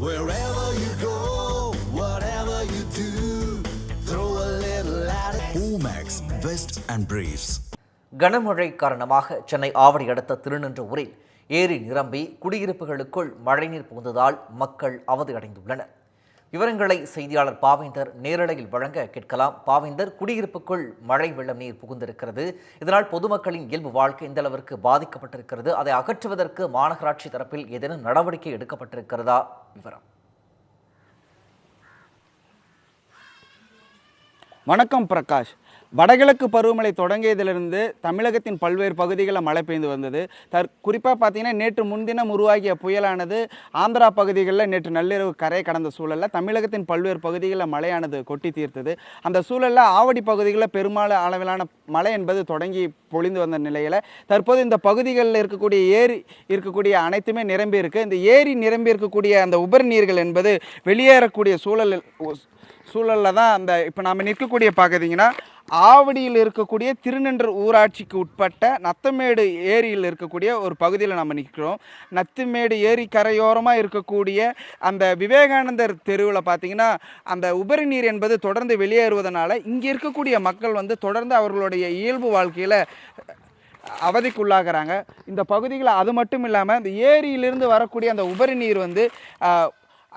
Wherever you go, whatever you do, throw a little at it. Omax, Vest and Briefs. கனமழை காரணமாக சென்னை ஆவடி அடுத்த திருநின்றவூரில் ஏரி நிரம்பி குடியிருப்புகளுக்குள் மழைநீர் புகுந்ததால் மக்கள் அவதியடைந்துள்ளனர் விவரங்களை செய்தியாளர் பாவேந்தர் நேரலையில் வழங்க கேட்கலாம். பாவேந்தர் குடியிருப்புக்குள் மழை வெள்ளம் நீர் புகுந்திருக்கிறது. இதனால் பொதுமக்களின் இயல்பு வாழ்க்கை எந்த அளவிற்கு பாதிக்கப்பட்டிருக்கிறது? அதை அகற்றுவதற்கு மாநகராட்சி தரப்பில் ஏதேனும் நடவடிக்கை எடுக்கப்பட்டிருக்கிறதா? விவரம். வணக்கம் பிரகாஷ். வடகிழக்கு பருவமழை தொடங்கியதிலிருந்து தமிழகத்தின் பல்வேறு பகுதிகளில் மழை பெய்து வந்தது. தற் குறிப்பாக பார்த்தீங்கன்னா நேற்று முன்தினம் உருவாகிய புயலானது ஆந்திரா பகுதிகளில் நேற்று நள்ளிரவு கரை கடந்த சூழலில் தமிழகத்தின் பல்வேறு பகுதிகளில் மழையானது கொட்டி தீர்த்தது. அந்த சூழலில் ஆவடி பகுதிகளில் பெரும்பாலும் அளவிலான மழை என்பது தொடங்கி பொழிந்து வந்த நிலையில் தற்போது இந்த பகுதிகளில் இருக்கக்கூடிய ஏரி இருக்கக்கூடிய அனைத்துமே நிரம்பி இருக்குது இந்த ஏரி நிரம்பி இருக்கக்கூடிய அந்த உபரி நீர்கள் என்பது வெளியேறக்கூடிய சூழல் சூழலில் தான் அந்த இப்போ நாம் நிற்கக்கூடிய பார்க்குறீங்கன்னா ஆவடியில் இருக்கக்கூடிய திருநென்றூர் ஊராட்சிக்கு உட்பட்ட நத்தமேடு ஏரியில் இருக்கக்கூடிய ஒரு பகுதியில் நம்ம நிற்கிறோம் நத்துமேடு ஏரி கரையோரமாக இருக்கக்கூடிய அந்த விவேகானந்தர் தெருவில் பார்த்தீங்கன்னா அந்த உபரி நீர் என்பது தொடர்ந்து வெளியேறுவதனால இங்கே இருக்கக்கூடிய மக்கள் வந்து தொடர்ந்து அவர்களுடைய இயல்பு வாழ்க்கையில் அவதிக்குள்ளாகிறாங்க. இந்த பகுதிகளில் அது மட்டும் இல்லாமல் இந்த ஏரியிலிருந்து வரக்கூடிய அந்த உபரி நீர் வந்து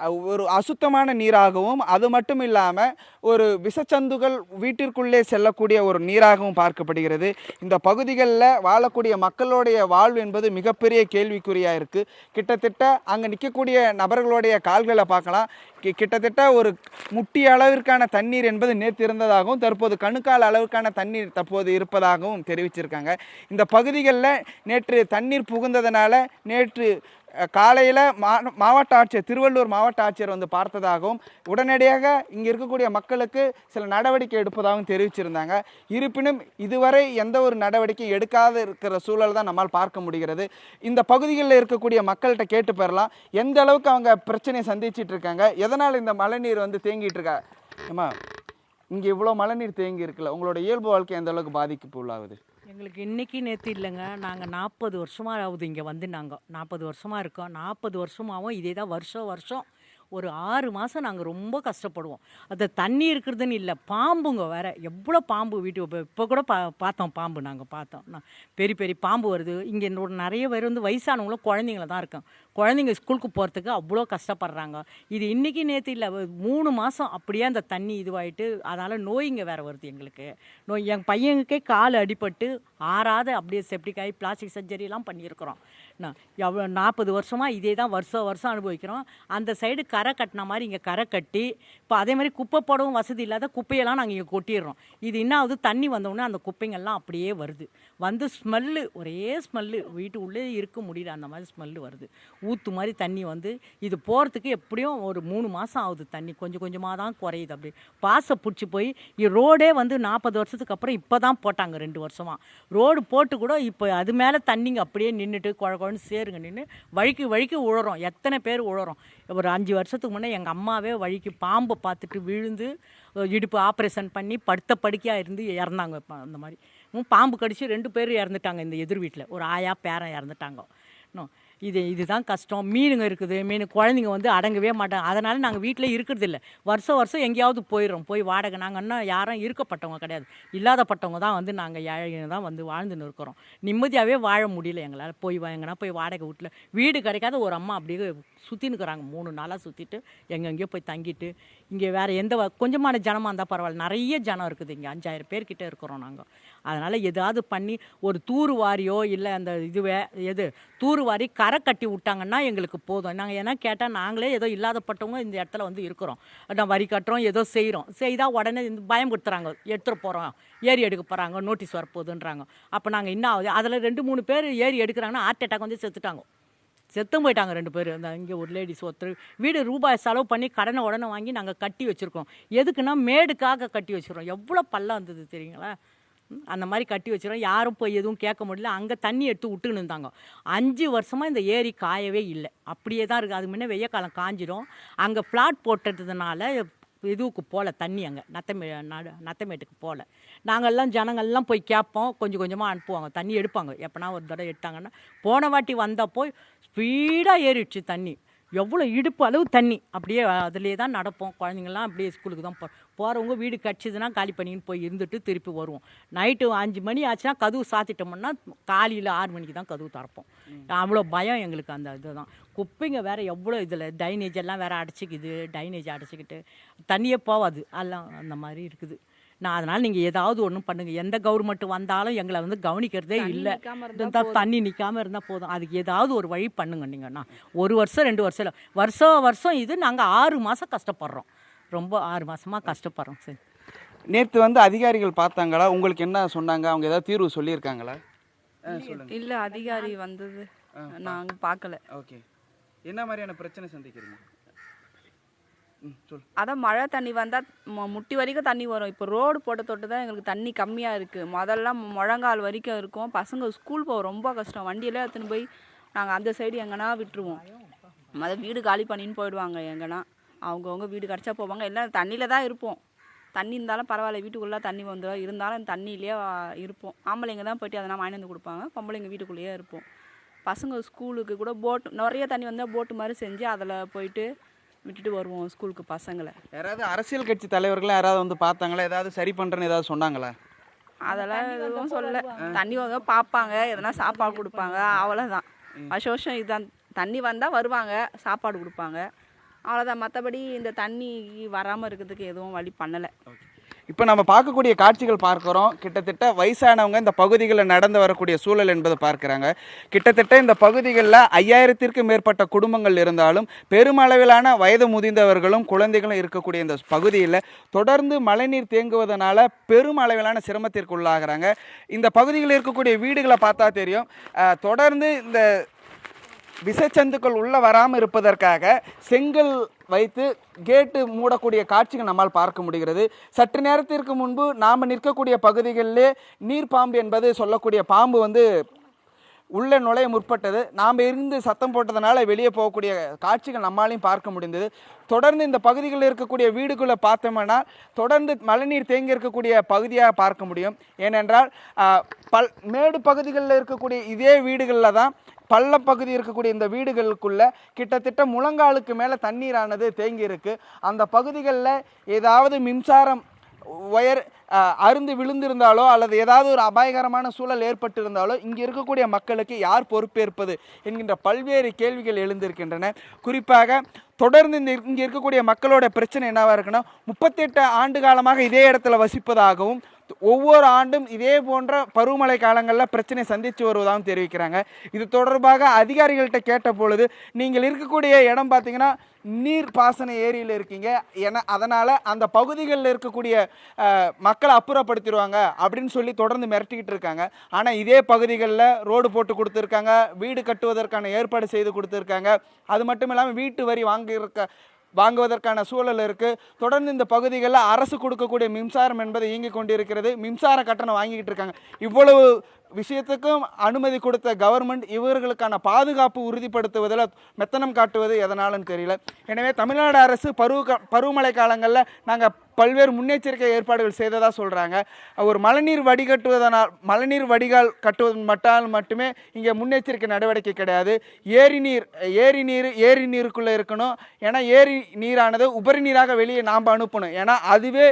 ஒரு அசுத்தமான நீராகவும் அது மட்டும் இல்லாமல் ஒரு விஷச்சந்துகள் வீட்டிற்குள்ளே செல்லக்கூடிய ஒரு நீராகவும் பார்க்கப்படுகிறது. இந்த பகுதிகளில் வாழக்கூடிய மக்களுடைய வாழ்வு என்பது மிகப்பெரிய கேள்விக்குறியாக இருக்குது கிட்டத்தட்ட அங்கே நிற்கக்கூடிய நபர்களுடைய கால்களை பார்க்கலாம். கி- கிட்டத்தட்ட ஒரு முட்டி அளவிற்கான தண்ணீர் என்பது நேற்று இருந்ததாகவும் தற்போது கணுக்கால் அளவுக்கான தண்ணீர் தற்போது இருப்பதாகவும் தெரிவிச்சிருக்காங்க. இந்த பகுதிகளில் நேற்று தண்ணீர் புகுந்ததனால நேற்று காலையில் மா மாவட்ட ஆட்சியர் திருவள்ளூர் மாவட்ட ஆட்சியர் வந்து பார்த்ததாகவும் உடனடியாக இங்கே இருக்கக்கூடிய மக்களுக்கு சில நடவடிக்கை எடுப்பதாகவும் தெரிவிச்சிருந்தாங்க. இருப்பினும் இதுவரை எந்த ஒரு நடவடிக்கையும் எடுக்காத இருக்கிற சூழல் தான் நம்மால் பார்க்க முடிகிறது. இந்த பகுதிகளில் இருக்கக்கூடிய மக்கள்கிட்ட கேட்டு பெறலாம் எந்த அளவுக்கு அவங்க பிரச்சனையை சந்திச்சிட்டு இருக்காங்க? எதனால் இந்த மழைநீர் வந்து தேங்கிட்டு இருக்கா? ஏம்மா இங்கே இவ்வளோ மழைநீர் தேங்கி இருக்குல்ல உங்களோட இயல்பு வாழ்க்கை எந்த அளவுக்கு பாதிப்பு உள்ளாகுது? எங்களுக்கு இன்னைக்கு நேற்று இல்லைங்க. நாங்கள் நாற்பது வருஷமாக ஆகுது இங்கே வந்து நாங்கள் நாற்பது வருஷமாக இருக்கோம். நாற்பது வருஷமாகவும் இதே தான் வருஷம். வருஷம் ஒரு ஆறு மாதம் நாங்கள் ரொம்ப கஷ்டப்படுவோம். அது தண்ணி இருக்கிறதுன்னு இல்லை பாம்புங்க வேற. எவ்வளோ பாம்பு வீட்டு இப்போ கூட பா பார்த்தோம் பாம்பு நாங்கள் பார்த்தோம். நான் பெரிய பெரிய பாம்பு வருது. இங்கே நிறைய பேர் வந்து வயசானவங்களும் குழந்தைங்கள தான் இருக்கோம் குழந்தைங்க ஸ்கூலுக்கு போகிறதுக்கு அவ்வளோ கஷ்டப்படுறாங்க. இது இன்றைக்கி நேற்று இல்லை மூணு மாதம் அப்படியே அந்த தண்ணி இதுவாயிட்டு அதனால் நோய்ங்க வேறு வருது எங்களுக்கு. நோய் என் பையனுக்கே கால் அடிபட்டு ஆறாத அப்படியே செப்டிக் ஆகி பிளாஸ்டிக் சர்ஜரிலாம் பண்ணியிருக்கிறோம். நான் எவ்வளோ நாற்பது வருஷமாக இதே தான் வருஷம் வருஷம் அனுபவிக்கிறோம். அந்த சைடு கரை கட்டின மாதிரி இங்கே கரை கட்டி இப்போ அதே மாதிரி குப்பை போடவும் வசதி இல்லாத குப்பையெல்லாம் நாங்கள் இங்கே கொட்டிடுறோம். இது என்ன ஆகுது? தண்ணி வந்தோடனே அந்த குப்பைங்கள்லாம் அப்படியே வருது. வந்து ஸ்மெல்லு ஒரே ஸ்மெல்லு வீட்டு உள்ளே இருக்க முடியல அந்த மாதிரி ஸ்மெல்லு வருது. ஊற்று மாதிரி தண்ணி வந்து இது போகிறதுக்கு எப்படியும் ஒரு மூணு மாதம் ஆகுது தண்ணி. கொஞ்சம் கொஞ்சமாக தான் குறையுது அப்படி. பாசை பிடிச்சி போய் ரோடே வந்து நாற்பது வருஷத்துக்கு அப்புறம் இப்போ தான் போட்டாங்க ரெண்டு வருஷமாக ரோடு போட்டு கூட இப்போ அது மேலே தண்ணிங்க அப்படியே நின்றுட்டு குழ குழன்னு சேருங்க நின்று வழிக்கு வழிக்கு உழறோம். எத்தனை பேர் உழறோம். ஒரு அஞ்சு வருஷத்துக்கு முன்னே எங்கள் அம்மாவே வழிக்கு பாம்பை பார்த்துட்டு விழுந்து இடுப்பு ஆப்ரேஷன் பண்ணி படுத்த படுக்கையாக இருந்து இறந்தாங்க இப்போ அந்த மாதிரி. பாம்பு கடிச்சு ரெண்டு பேர் இறந்துட்டாங்க இந்த எதிர் வீட்டில் ஒரு ஆயா பேரன் இறந்துட்டாங்க. இன்னும் இது இதுதான் கஷ்டம். மீனுங்க இருக்குது. மீன் குழந்தைங்க வந்து அடங்கவே மாட்டாங்க. அதனால் நாங்கள் வீட்டில் இருக்கிறது இல்லை வருஷம் வருஷம் எங்கேயாவது போயிடுறோம். போய் வாடகை. நாங்கள் இன்னும் யாரும் இருக்கப்பட்டவங்க கிடையாது. இல்லாதப்பட்டவங்க தான் வந்து நாங்கள் ஏழைங்க தான் வந்து வாழ்ந்துன்னு இருக்கிறோம் நிம்மதியாகவே வாழ முடியல எங்களால். போய் எங்கன்னா போய் வாடகை வீட்டில் வீடு கிடைக்காத ஒரு அம்மா அப்படியே சுற்றினுக்குறாங்க மூணு நாளாக சுற்றிட்டு எங்கெங்கேயோ போய் தங்கிட்டு இங்கே வேறு எந்த வ- கொஞ்சமான ஜனமாக இருந்தால் பரவாயில்ல. நிறைய ஜனம் இருக்குது. இங்கே அஞ்சாயிரம் பேர்கிட்ட இருக்கிறோம் நாங்கள் அதனால் ஏதாவது பண்ணி ஒரு தூர் வாரியோ இல்லை அந்த இதுவே எது தூர் வாரி கரை கட்டி விட்டாங்கன்னா எங்களுக்கு போதும். நாங்கள் ஏன்னா கேட்டால் நாங்களே ஏதோ இல்லாதப்பட்டவங்க இந்த இடத்துல வந்து இருக்கிறோம். நான் வரி கட்டுறோம் ஏதோ செய்கிறோம் செய்தால் உடனே இந்த பயம் கொடுத்துறாங்க. எடுத்துகிட்டு போகிறோம் ஏரி எடுக்க போகிறாங்க நோட்டீஸ் வரப்போகுதுன்றாங்க. அப்போ நாங்கள் என்ன ஆகுது? அதில் ரெண்டு மூணு பேர் ஏரி எடுக்கிறாங்கன்னா ஹார்ட் அட்டாக் வந்து செத்துட்டாங்க. செத்தும் போயிட்டாங்க ரெண்டு பேர். அந்த இங்கே ஒரு லேடிஸ் ஒருத்தர் வீடு ரூபாய் செலவு பண்ணி கடனை உடனே வாங்கி நாங்கள் கட்டி வச்சுருக்கோம். எதுக்குன்னா மேடுக்காக கட்டி வச்சுருக்கோம். எவ்வளோ பள்ளம் இருந்தது தெரியுங்களா? அந்த மாதிரி கட்டி வச்சிடும் யாரும் போய் எதுவும் கேட்க முடியல. அங்கே தண்ணி எடுத்து விட்டுன்னு இருந்தாங்க. அஞ்சு வருஷமாக இந்த ஏரி காயவே இல்லை. அப்படியே தான் இருக்குது அதுக்கு முன்னே வெய்ய காலம் காஞ்சிடும் அங்கே ஃப்ளாட் போட்டதுனால இதுவுக்கு போகல தண்ணி அங்கே. நத்தமே நடு நத்தமேட்டுக்கு போகல நாங்கள்லாம் ஜனங்கள்லாம் போய் கேட்போம். கொஞ்சம் கொஞ்சமாக அனுப்புவாங்க. தண்ணி எடுப்பாங்க. எப்போனா ஒரு தடவை எடுத்தாங்கன்னா போன வாட்டி வந்தப்போ ஸ்பீடாக ஏறிடுச்சு தண்ணி. எவ்வளோ இடுப்பு அளவு தண்ணி. அப்படியே அதிலே தான் நடப்போம். குழந்தைங்கள்லாம் அப்படியே ஸ்கூலுக்கு தான் போ போகிறவங்க வீடு கடிச்சதுன்னா காலி பண்ணின்னு போய் இருந்துட்டு திருப்பி வருவோம். நைட்டு அஞ்சு மணி ஆச்சுன்னா கதவு சாத்திட்டோம்னா காலையில் ஆறு மணிக்கு தான் கதவு திறப்போம். அவ்வளோ பயம் எங்களுக்கு அந்த இதுதான். குப்பைங்க வேற எவ்வளோ இதில் டைனேஜ் எல்லாம் வேற அடைச்சிக்குது டைனேஜ் அடைச்சிக்கிட்டு. தண்ணியே போகாது எல்லாம் அந்த மாதிரி இருக்குது. நான் அதனால் நீங்கள் ஏதாவது ஒன்று பண்ணுங்கள் எந்த கவர்மெண்ட் வந்தாலும் எங்களை வந்து கவனிக்கிறதே இல்லை. தண்ணி நிற்காம இருந்தால் போதும். அதுக்கு ஏதாவது ஒரு வழி பண்ணுங்க நீங்கண்ணா ஒரு வருஷம் ரெண்டு வருஷம் இல்லை. வருஷம் வருஷம் இது நாங்கள் ஆறு மாதம் கஷ்டப்படுறோம். ரொம்ப ஆறு மாதமாக கஷ்டப்படுறோம் சரி. நேற்று வந்து அதிகாரிகள் பார்த்தாங்களா? உங்களுக்கு என்ன சொன்னாங்க? அவங்க ஏதாவது தீர்வு சொல்லியிருக்காங்களா? இல்ல அதிகாரி வந்தது. நாங்க பார்க்கல. ஓகே. என்ன மாதிரியான பிரச்சனை சந்திக்கிறீங்க? ம் சொல் அதான் மழை தண்ணி வந்தா மு- முட்டி வரைக்கும் தண்ணி வரும். இப்போ ரோடு போட்ட தொட்டு தான் எங்களுக்கு தண்ணி கம்மியா இருக்கு. முதல்ல முழங்கால் வரைக்கும் இருக்கும். பசங்க ஸ்கூல் போக ரொம்ப கஷ்டம். வண்டியில எடுத்துன்னு போய் நாங்க அந்த சைடு எங்கன்னா விட்டுருவோம். மொதல் வீடு காலி பண்ணின்னு போயிடுவாங்க எங்கன்னா. அவங்கவுங்க வீடு கிடச்சா போவாங்க. எல்லாம் தண்ணியில தான் இருப்போம். தண்ணி இருந்தாலும் பரவாயில்ல. வீட்டுக்குள்ளே தண்ணி வந்துடும் இருந்தாலும் தண்ணியிலேயே இருப்போம். ஆம்பளைங்க தான் போயிட்டு அதெல்லாம் வாங்கி வந்து கொடுப்பாங்க. பொம்பளைங்க வீட்டுக்குள்ளேயே இருப்போம். பசங்க ஸ்கூலுக்கு கூட போட் நிறைய தண்ணி வந்தால் போட்டு மாதிரி செஞ்சு அதில் போயிட்டு விட்டுட்டு வருவோம் ஸ்கூலுக்கு பசங்களை. யாராவது அரசியல் கட்சி தலைவர்கள் யாராவது வந்து பார்த்தாங்களா? ஏதாவது சரி பண்ணுறேன்னு ஏதாவது சொன்னாங்களா? அதெல்லாம் எதுவும் சொல்லல. தண்ணி வாங்க பார்ப்பாங்க. எதனா சாப்பாடு கொடுப்பாங்க. அவ்வளோதான் வருஷம் வருஷம் இதுதான் தண்ணி வந்தால் வருவாங்க. சாப்பாடு கொடுப்பாங்க. அவ்வளோதான் மற்றபடி இந்த தண்ணி வராமல் இருக்கிறதுக்கு எதுவும் வழி பண்ணலை. இப்போ நம்ம பார்க்கக்கூடிய காட்சிகள் பார்க்குறோம். கிட்டத்தட்ட வயசானவங்க இந்த பகுதிகளில் நடந்து வரக்கூடிய சூழல் என்பதை பார்க்குறாங்க. கிட்டத்தட்ட இந்த பகுதிகளில் ஐயாயிரத்திற்கும் மேற்பட்ட குடும்பங்கள் இருந்தாலும் பெருமளவிலான வயது முதிர்ந்தவர்களும் குழந்தைகளும் இருக்கக்கூடிய இந்த பகுதியில் தொடர்ந்து மழைநீர் தேங்குவதனால பெரும் அளவிலான சிரமத்திற்கு உள்ளாகிறாங்க இந்த பகுதிகளில் இருக்கக்கூடிய வீடுகளை பார்த்தா தெரியும். தொடர்ந்து இந்த விஷச்சந்துக்கள் உள்ளே வராமல் இருப்பதற்காக செங்கல் வைத்து கேட்டு மூடக்கூடிய காட்சிகள் நம்மால் பார்க்க முடிகிறது. சற்று நேரத்திற்கு முன்பு நாம் நிற்கக்கூடிய பகுதிகளிலே நீர் பாம்பு என்பது சொல்லக்கூடிய பாம்பு வந்து உள்ளே நுழைய முற்பட்டது. நாம் இருந்து சத்தம் போட்டதுனால வெளியே போகக்கூடிய காட்சிகள் நம்மாலையும் பார்க்க முடிந்தது. தொடர்ந்து இந்த பகுதிகளில் இருக்கக்கூடிய வீடுகளை பார்த்தோம்னா தொடர்ந்து மழைநீர் தேங்கி இருக்கக்கூடிய பகுதியாக பார்க்க முடியும். ஏனென்றால் பல் மேடு பகுதிகளில் இருக்கக்கூடிய இதே வீடுகளில் தான் பள்ளப்பகுதி இருக்கக்கூடிய இந்த வீடுகளுக்குள்ள கிட்டத்தட்ட முழங்காலுக்கு மேலே தண்ணீரானது தேங்கி இருக்கு. அந்த பகுதிகளில் ஏதாவது மின்சாரம் ஒயர் அருந்து விழுந்திருந்தாலோ அல்லது ஏதாவது ஒரு அபாயகரமான சூழல் ஏற்பட்டிருந்தாலோ இங்கே இருக்கக்கூடிய மக்களுக்கு யார் பொறுப்பேற்பது என்கின்ற பல்வேறு கேள்விகள் எழுந்திருக்கின்றன. குறிப்பாக தொடர்ந்து இந்த இங்கே இருக்கக்கூடிய மக்களோட பிரச்சனை என்னவாக இருக்குன்னா முப்பத்தெட்டு ஆண்டு காலமாக இதே இடத்துல வசிப்பதாகவும் ஒவ்வொரு ஆண்டும் இதே போன்ற பருவமழை காலங்களில் பிரச்சனை சந்தித்து வருவதாகவும் தெரிவிக்கிறாங்க. இது தொடர்பாக அதிகாரிகள்கிட்ட கேட்ட பொழுது நீங்கள் இருக்கக்கூடிய இடம் பார்த்தீங்கன்னா நீர் பாசன ஏரியில் இருக்கீங்க. என அதனால் அந்த பகுதிகளில் இருக்கக்கூடிய மக்களை அப்புறப்படுத்திடுவாங்க அப்படின்னு சொல்லி தொடர்ந்து மிரட்டிக்கிட்டு இருக்காங்க. ஆனால் இதே பகுதிகளில் ரோடு போட்டு கொடுத்துருக்காங்க வீடு கட்டுவதற்கான ஏற்பாடு செய்து கொடுத்துருக்காங்க. அது மட்டும் இல்லாமல் வீட்டு வரி வாங்கியிருக்க வாங்குவதற்கான சூழல் இருக்குது தொடர்ந்து இந்த பகுதிகளில் அரசு கொடுக்கக்கூடிய மின்சாரம் என்பது இயங்கிக் கொண்டிருக்கிறது. மின்சார கட்டணம் வாங்கிக்கிட்டு இருக்காங்க. இவ்வளவு விஷயத்துக்கும் அனுமதி கொடுத்த கவர்மெண்ட் இவர்களுக்கான பாதுகாப்பு உறுதிப்படுத்துவதில் மெத்தனம் காட்டுவது எதனாலும் தெரியல. எனவே தமிழ்நாடு அரசு பருவ பருவமழை காலங்களில் நாங்கள் பல்வேறு முன்னெச்சரிக்கை ஏற்பாடுகள் செய்ததாக சொல்கிறாங்க ஒரு மழைநீர் வடிகட்டுவதனால் மழைநீர் வடிகால் கட்டுவது மட்டால் மட்டுமே இங்கே முன்னெச்சரிக்கை நடவடிக்கை கிடையாது. ஏரி நீர் ஏரி நீர் ஏரி நீருக்குள்ளே இருக்கணும். ஏன்னா ஏரி நீரானது உபரி நீராக வெளியே நாம் அனுப்பணும். ஏன்னா அதுவே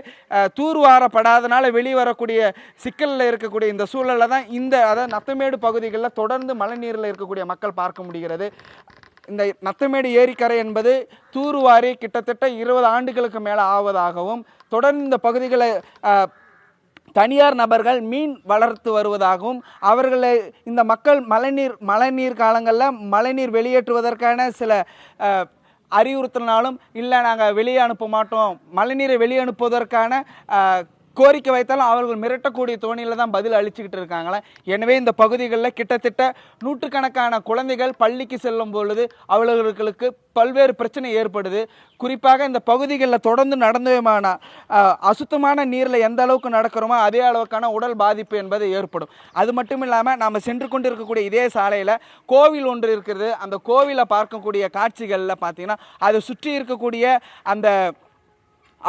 தூர்வாரப்படாதனால வெளியே வரக்கூடிய சிக்கலில் இருக்கக்கூடிய இந்த சூழலில் தான் இந்த அதாவது நத்தமேடு பகுதிகளில் தொடர்ந்து மழைநீரில் இருக்கக்கூடிய மக்கள் பார்க்க முடிகிறது. இந்த நத்தமேடு ஏரிக்கரை என்பது தூர்வாரி கிட்டத்தட்ட இருபது ஆண்டுகளுக்கு மேலே ஆவதாகவும் தொடர்ந்து இந்த பகுதிகளை தனியார் நபர்கள் மீன் வளர்த்து வருவதாகவும் அவர்களை இந்த மக்கள் மழைநீர் மழைநீர் காலங்களில் மழைநீர் வெளியேற்றுவதற்கான சில அறிவுறுத்தினாலும் இல்லை நாங்கள் வெளியே அனுப்ப மாட்டோம். மழைநீரை வெளியே அனுப்புவதற்கான கோரிக்கை வைத்தாலும் அவர்கள் மிரட்டக்கூடிய தோணியில் தான் பதில் அளிச்சுக்கிட்டு இருக்காங்களே. எனவே இந்த பகுதிகளில் கிட்டத்தட்ட நூற்றுக்கணக்கான குழந்தைகள் பள்ளிக்கு செல்லும் பொழுது அவர்களுக்கு பல்வேறு பிரச்சனை ஏற்படுது. குறிப்பாக இந்த பகுதிகளில் தொடர்ந்து நடந்தமான அசுத்தமான நீரில் எந்த அளவுக்கு நடக்கிறோமோ அதே அளவுக்கான உடல் பாதிப்பு என்பது ஏற்படும். அது மட்டும் இல்லாமல் நாம் சென்று கொண்டு இருக்கக்கூடிய இதே சாலையில் கோவில் ஒன்று இருக்கிறது. அந்த கோவிலை பார்க்கக்கூடிய காட்சிகளில் பார்த்தீங்கன்னா அதை சுற்றி இருக்கக்கூடிய அந்த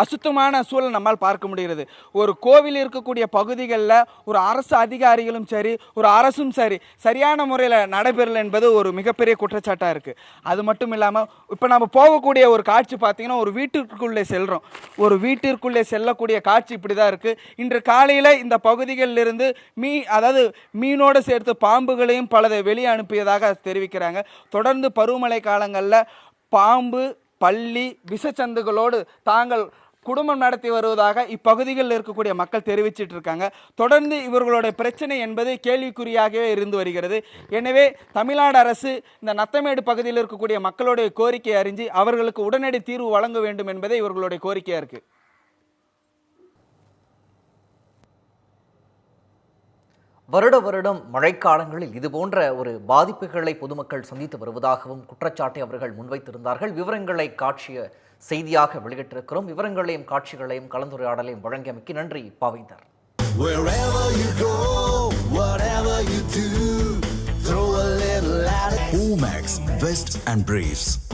அசுத்தமான சூழல் நம்மால் பார்க்க முடிகிறது. ஒரு கோவில் இருக்கக்கூடிய பகுதிகளில் ஒரு அரசு அதிகாரிகளும் சரி ஒரு அரசும் சரி சரியான முறையில் நடைபெறல என்பது ஒரு மிகப்பெரிய குற்றச்சாட்டாக இருக்குது அது மட்டும் இல்லாமல் இப்போ நம்ம போகக்கூடிய ஒரு காட்சி பார்த்தீங்கன்னா ஒரு வீட்டிற்குள்ளே செல்கிறோம் ஒரு வீட்டிற்குள்ளே செல்லக்கூடிய காட்சி இப்படி தான் இருக்குது இன்று காலையில் இந்த பகுதிகளிலிருந்து மீ அதாவது மீனோடு சேர்த்து பாம்புகளையும் பலதை வெளியே அனுப்பியதாக தெரிவிக்கிறாங்க. தொடர்ந்து பருவமழை காலங்களில் பாம்பு பள்ளி விஷச்சந்துகளோடு தாங்கள் குடும்பம் நடத்தி வருவதாக இப்பகுதிகளில் இருக்கக்கூடிய மக்கள் தெரிவிச்சிட்டு இருக்காங்க தொடர்ந்து இவர்களுடைய பிரச்சனை என்பது கேள்விக்குறியாகவே இருந்து வருகிறது. எனவே தமிழ்நாடு அரசு இந்த நத்தமேடு பகுதியில் இருக்கக்கூடிய மக்களுடைய கோரிக்கையை அறிஞ்சு அவர்களுக்கு உடனடி தீர்வு வழங்க வேண்டும் என்பதே இவர்களுடைய கோரிக்கையாக இருக்குது வருட வருடம் மழைக்காலங்களில் இதுபோன்ற ஒரு பாதிப்புகளை பொதுமக்கள் சந்தித்து வருவதாகவும் குற்றச்சாட்டை அவர்கள் முன்வைத்திருந்தார்கள் விவரங்களை காட்சிய செய்தியாக வெளியிட்டிருக்கிறோம் விவரங்களையும் காட்சிகளையும் கலந்துரையாடலையும் வழங்கியமைக்கு நன்றி பாவேந்தர். Omax, Vest and Briefs.